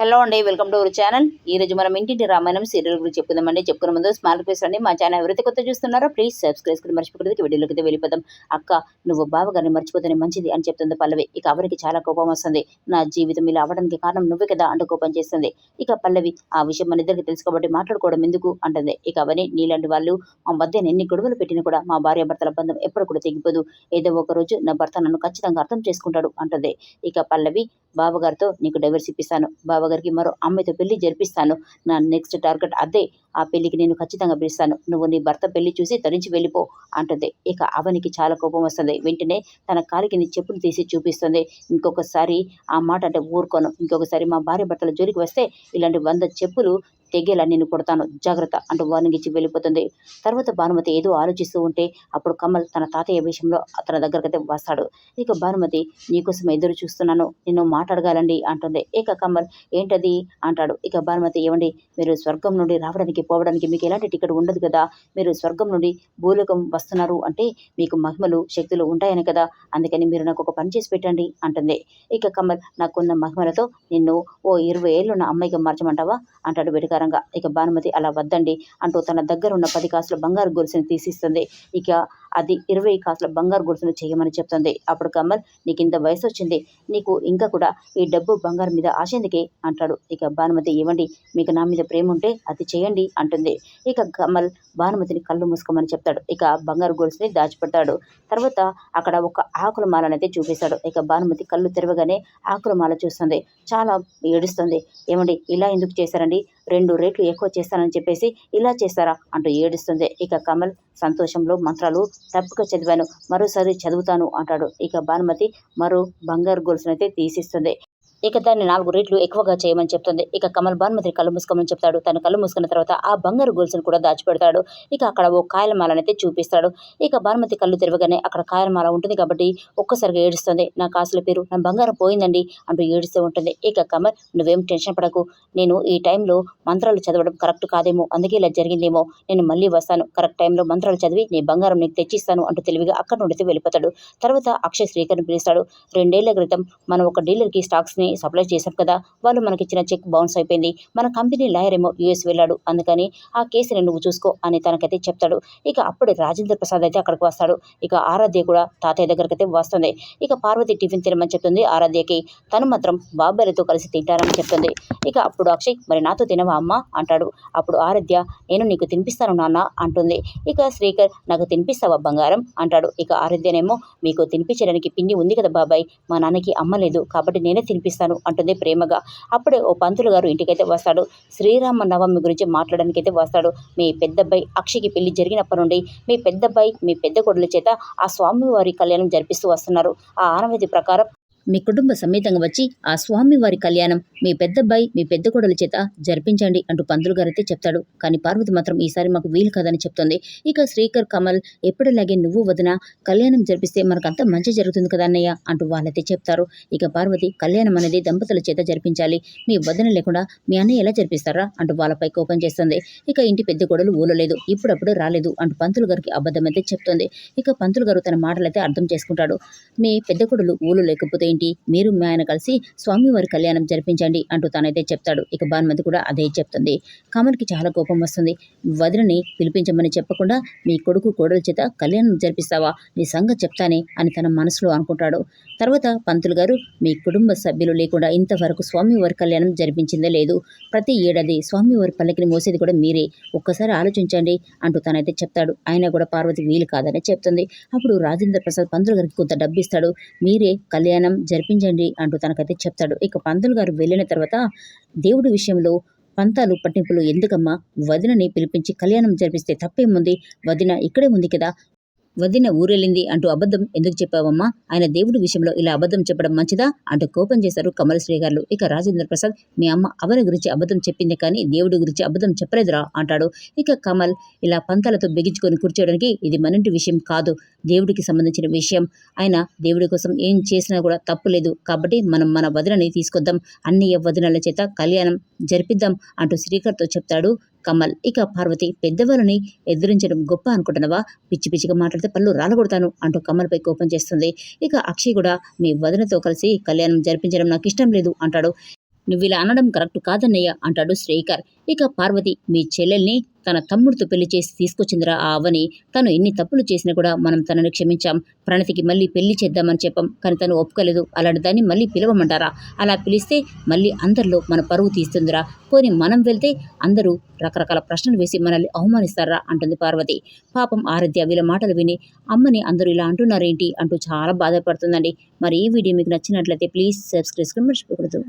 Hello అండి welcome to our channel. ఈ రోజు మనం ఇంటింటి రామాయణం సీరియల్ గురించి చెప్పుకుందామండి. చెప్పుకున్న ముందు స్మాల్ ప్లేస్ అండి. మా ఛానల్ ఎవరైతే కొత్త చూస్తున్నారో ప్లీజ్ సబ్స్క్రైబ్ కూడా మర్చిపోకూడదు. వీడియోలోకి అయితే వెళ్ళిపోదాం. అక్క నువ్వు బావగారిని మర్చిపోతేనే మంచిది అని చెప్తుంది పల్లవి. ఇక అవరికి చాలా కోపం వస్తుంది. నా జీవితం ఇలా అవ్వడానికి కారణం నువ్వే కదా అంటూ కోపం చేస్తుంది. ఇక పల్లవి ఆ విషయం మన ఇద్దరికి తెలుసు కాబట్టి మాట్లాడుకోవడం ఎందుకు అంటుంది. ఇక అవని నీలాంటి వాళ్ళు మా మధ్య ఎన్ని గొడవలు పెట్టినా కూడా మా భార్య భర్తల బంధం ఎప్పుడు కూడా తెగిపోదు. ఏదో ఒక రోజు నా భర్త నన్ను ఖచ్చితంగా అర్థం చేసుకుంటాడు అంటుంది. ఇక పల్లవి బావగారితో నీకు డైవర్స్ ఇప్పిస్తాను. బావగారికి మరో అమ్మాయితో పెళ్ళి జరిపిస్తాను. నా నెక్స్ట్ టార్గెట్ అదే. ఆ పెళ్ళికి నేను ఖచ్చితంగా పిలుస్తాను. నువ్వు నీ భర్త పెళ్ళి చూసి తరించి వెళ్ళిపో అంటుంది. ఇక అవనికి చాలా కోపం వస్తుంది. వెంటనే తన కాలికి నీ చెప్పులు తీసి చూపిస్తుంది. ఇంకొకసారి ఆ మాట అంటే ఊరుకోను. ఇంకొకసారి మా భార్య భర్తల జోలికి వస్తే ఇలాంటి వంద చెప్పులు తెగేలా నేను కొడతాను. జాగ్రత్త అంటూ వార్నింగ్ ఇచ్చి వెళ్ళిపోతుంది. తర్వాత భానుమతి ఏదో ఆలోచిస్తూ ఉంటే అప్పుడు కమల్ తన తాతయ్య విషయంలో తన దగ్గరకైతే వస్తాడు. ఇక భానుమతి నీకోసం ఎదురు చూస్తున్నాను. నిన్ను మాట్లాడగాలండి అంటుంది. ఇక కమల్ ఏంటది? అంటాడు. ఇక భానుమతి ఏమండి మీరు స్వర్గం నుండి రావడానికి పోవడానికి మీకు ఎలాంటి టికెట్ ఉండదు కదా. మీరు స్వర్గం నుండి భూలోకం వస్తున్నారు అంటే మీకు మహిమలు శక్తులు ఉంటాయని కదా. అందుకని మీరు నాకు ఒక పని చేసి పెట్టండి అంటుంది. ఇక కమల్ నాకున్న మహిమలతో నిన్ను ఓ ఇరవై ఏళ్ళున్న అమ్మాయిగా మార్చమంటావా? అంటాడు వెటకారంగా ఇక భానుమతి అలా వద్దండి అంటూ తన దగ్గర ఉన్న పది కాసుల బంగారు గొలుసుని తీసిస్తుంది. ఇక అది ఇరవై కాసుల బంగారు గొలుసును చేయమని చెప్తుంది. అప్పుడు కమల్ నీకు ఇంత వయసు వచ్చింది నీకు ఇంకా కూడా ఈ డబ్బు బంగారం మీద ఆశ ఎందుకే? అంటాడు. ఇక భానుమతి ఇవ్వండి మీకు నా మీద ప్రేమ ఉంటే అది చేయండి అంటుంది. ఇక కమల్ భానుమతిని కళ్ళు మూసుకోమని చెప్తాడు. ఇక బంగారు గొలుసుని దాచిపెడతాడు. తర్వాత అక్కడ ఒక ఆకుల మాలనైతే చూపిస్తాడు. ఇక భానుమతి కళ్ళు తెరవగానే ఆకుల మాల చూస్తుంది. చాలా ఏడుస్తుంది. ఏమండి ఇలా ఎందుకు చేశారండి? రెండు రేట్లు ఎక్కువ చేస్తానని చెప్పేసి ఇలా చేస్తారా? అంటూ ఏడుస్తుంది. ఇక కమల్ సంతోషంలో మంత్రాలు తప్పుగా చదివాను మరోసారి చదువుతాను అంటాడు. ఇక భానుమతి మరో బంగారు గొలుసునైతే తీసిస్తుంది. ఇక దాన్ని నాలుగు రేట్లు ఎక్కువగా చేయమని చెప్తుంది. ఇక కమల్ భానుమతి కళ్ళు మూసుకోమని చెప్తాడు. తను కళ్ళు మూసుకున్న తర్వాత ఆ బంగారు గొలుసును కూడా దాచిపెడతాడు. ఇక అక్కడ ఓ కాయలమాలనైతే చూపిస్తాడు. ఇక భానుమతి కళ్ళు తెరవగానే అక్కడ కాయలమాల ఉంటుంది కాబట్టి ఒక్కసారిగా ఏడుస్తుంది. నా కాసుల పేరు నా బంగారం పోయిందండి అంటూ ఏడుస్తూ ఉంటుంది. ఇక కమల్ నువ్వేం టెన్షన్ పడకు. నేను ఈ టైంలో మంత్రాలు చదవడం కరెక్ట్ కాదేమో అందుకే ఇలా జరిగిందేమో. నేను మళ్ళీ వస్తాను. కరెక్ట్ టైంలో మంత్రాలు చదివి నీ బంగారం నీకు తెచ్చిస్తాను అంటూ తెలివిగా అక్కడ నుండి వెళ్ళిపోతాడు. తర్వాత అక్షయ్ శ్రీకర్ని పిలుస్తాడు. రెండేళ్ళ క్రితం మనం ఒక డీలర్కి స్టాక్స్ని సప్లై చేశాం కదా వాళ్ళు మనకిచ్చిన చెక్ బౌన్స్ అయిపోయింది. మన కంపెనీ లాయర్ ఏమో యూఎస్ వెళ్ళాడు అందుకని ఆ కేసుని నువ్వు చూసుకో అని తనకైతే చెప్తాడు. ఇక అప్పుడు రాజేంద్ర ప్రసాద్ అయితే అక్కడికి వస్తాడు. ఇక ఆరాధ్య కూడా తాతయ్య దగ్గరికి అయితే వస్తుంది. ఇక పార్వతి టిఫిన్ తినమని చెప్తుంది ఆరాధ్యకి. తను మాత్రం బాబాయ్లతో కలిసి తింటారని చెప్తుంది. ఇక అప్పుడు అక్షయ్ మరి నాతో తినవా అమ్మ? అంటాడు. అప్పుడు ఆరాధ్య నేను నీకు తినిపిస్తాను నాన్న అంటుంది. ఇక శ్రీకర్ నాకు తినిపిస్తావా బంగారం? అంటాడు. ఇక ఆరాధ్యనేమో మీకు తినిపించడానికి పిండి ఉంది కదా బాబాయ్ మా నాన్నకి అమ్మ లేదు కాబట్టి నేనే తినిపిస్తాను అంటుంది ప్రేమగా. అప్పుడే ఓ పంతులు గారు ఇంటికైతే వస్తాడు. శ్రీరామ నవమి గురించి మాట్లాడడానికి అయితే వస్తాడు. మీ పెద్దబ్బాయి అక్షయ్కి పెళ్ళి జరిగినప్పటి నుండి మీ పెద్దబ్బాయి మీ పెద్ద కొడుల చేత ఆ స్వామివారి కళ్యాణం జరిపిస్తూ వస్తున్నారు. ఆ ఆనవాయితీ ప్రకారం మీ కుటుంబ సమేతంగా వచ్చి ఆ స్వామి వారి కళ్యాణం మీ పెద్దబ్బాయి మీ పెద్ద కొడల చేత జరిపించండి అంటూ పంతులు గారైతే చెప్తాడు. కానీ పార్వతి మాత్రం ఈసారి మాకు వీలు కాదని చెప్తుంది. ఇక శ్రీకర్ కమల్ ఎప్పటిలాగే నువ్వు వదిన కళ్యాణం జరిపిస్తే మనకంతా మంచి జరుగుతుంది కదా అన్నయ్య అంటూ వాళ్ళైతే చెప్తారు. ఇక పార్వతి కళ్యాణం అనేది దంపతుల చేత జరిపించాలి. మీ వదిన లేకుండా మీ అన్నయ్య ఎలా జరిపిస్తారా అంటూ వాళ్ళపై కోపం చేస్తుంది. ఇక ఇంటి పెద్ద కొడలు ఊలలేదు ఇప్పుడప్పుడు రాలేదు అంటూ పంతులు గారికి అబద్ధమైతే చెప్తుంది. ఇక పంతులు గారు తన మాటలైతే అర్థం చేసుకుంటాడు. మీ పెద్ద కొడులు ఊలు లేకపోతే ఏంటి? మీరు మీ ఆయన కలిసి స్వామివారి కళ్యాణం జరిపించండి అంటూ తనైతే చెప్తాడు. ఇక భానుమతి కూడా అదే చెప్తుంది. కమల్కి చాలా కోపం వస్తుంది. వదిలిని పిలిపించమని చెప్పకుండా మీ కొడుకు కోడల చేత కళ్యాణం జరిపిస్తావా? నీ సంగతి చెప్తానే అని తన మనసులో అనుకుంటాడు. తర్వాత పంతులు గారు మీ కుటుంబ సభ్యులు లేకుండా ఇంతవరకు స్వామివారి కళ్యాణం జరిపించిందే లేదు. ప్రతి ఏడాది స్వామివారి పల్లకిని మోసేది కూడా మీరే. ఒక్కసారి ఆలోచించండి అంటూ తనైతే చెప్తాడు. ఆయన కూడా పార్వతి వీలు కాదని చెప్తుంది. అప్పుడు రాజేంద్ర ప్రసాద్ పంతులు గారికి కొంత డబ్బు ఇస్తాడు మీరే కళ్యాణం జరిపించండి అంటూ తనకైతే చెప్తాడు. ఇక పంతులు గారు వెళ్ళిన తర్వాత దేవుడి విషయంలో పంతాలు పట్టింపులు ఎందుకమ్మా? వదినని పిలిపించి కళ్యాణం జరిపిస్తే తప్పేముంది? వదిన ఇక్కడే ఉంది కదా వదిన ఊరెళ్ళింది అంటూ అబద్ధం ఎందుకు చెప్పావమ్మా? ఆయన దేవుడి విషయంలో ఇలా అబద్ధం చెప్పడం మంచిదా? అంటూ కోపం చేశారు కమల శ్రీ గారు. ఇక రాజేంద్ర ప్రసాద్ మీ అమ్మ అవని గురించి అబద్ధం చెప్పింది కానీ దేవుడి గురించి అబద్ధం చెప్పలేదురా అంటాడు. ఇక కమల్ ఇలా పంతాలతో బిగించుకొని కూర్చోవడానికి ఇది మనంటి విషయం కాదు. దేవుడికి సంబంధించిన విషయం. ఆయన దేవుడి కోసం ఏం చేసినా కూడా తప్పు లేదు. కాబట్టి మనం మన వదినని తీసుకొద్దాం. అన్నయ్య వదినల చేత కళ్యాణం జరిపిద్దాం అంటూ శ్రీకర్తో చెప్తాడు. కమల్. ఇక పార్వతి పెద్దవాళ్ళని ఎదిరించడం గొప్ప అనుకుంటున్నావా? పిచ్చి పిచ్చిగా మాట్లాడితే పళ్ళు రాలగొడతాను అంటూ కమల్పై కోపం చేస్తుంది. ఇక అక్షయ్ కూడా మీ వదినతో కలిసి కళ్యాణం జరిపించడం నాకు ఇష్టం లేదు అంటాడు. నువ్వు ఇలా అనడం కరెక్ట్ కాదన్నయ్య అంటాడు శ్రీకర్. ఇక పార్వతి మీ చెల్లెల్ని తన తమ్ముడితో పెళ్ళి చేసి తీసుకొచ్చిందిరా ఆ అవని. తను ఎన్ని తప్పులు చేసినా కూడా మనం తనని క్షమించాం. ప్రణతికి మళ్ళీ పెళ్ళి చేద్దామని చెప్పాం. కానీ తను ఒప్పుకోలేదు. అలాంటి దాన్ని మళ్ళీ పిలవమంటారా? అలా పిలిస్తే మళ్ళీ అందరిలో మన పరువు తీస్తుందిరా. పోనీ మనం వెళ్తే అందరూ రకరకాల ప్రశ్నలు వేసి మనల్ని అవమానిస్తారా? అంటుంది పార్వతి. పాపం ఆరాధ్య వీళ్ళ మాటలు విని అమ్మని అందరూ ఇలా అంటున్నారేంటి? అంటూ చాలా బాధపడుతుందండి. మరి ఈ వీడియో మీకు నచ్చినట్లయితే ప్లీజ్ సబ్స్క్రైబ్ మర్చిపోకూడదు.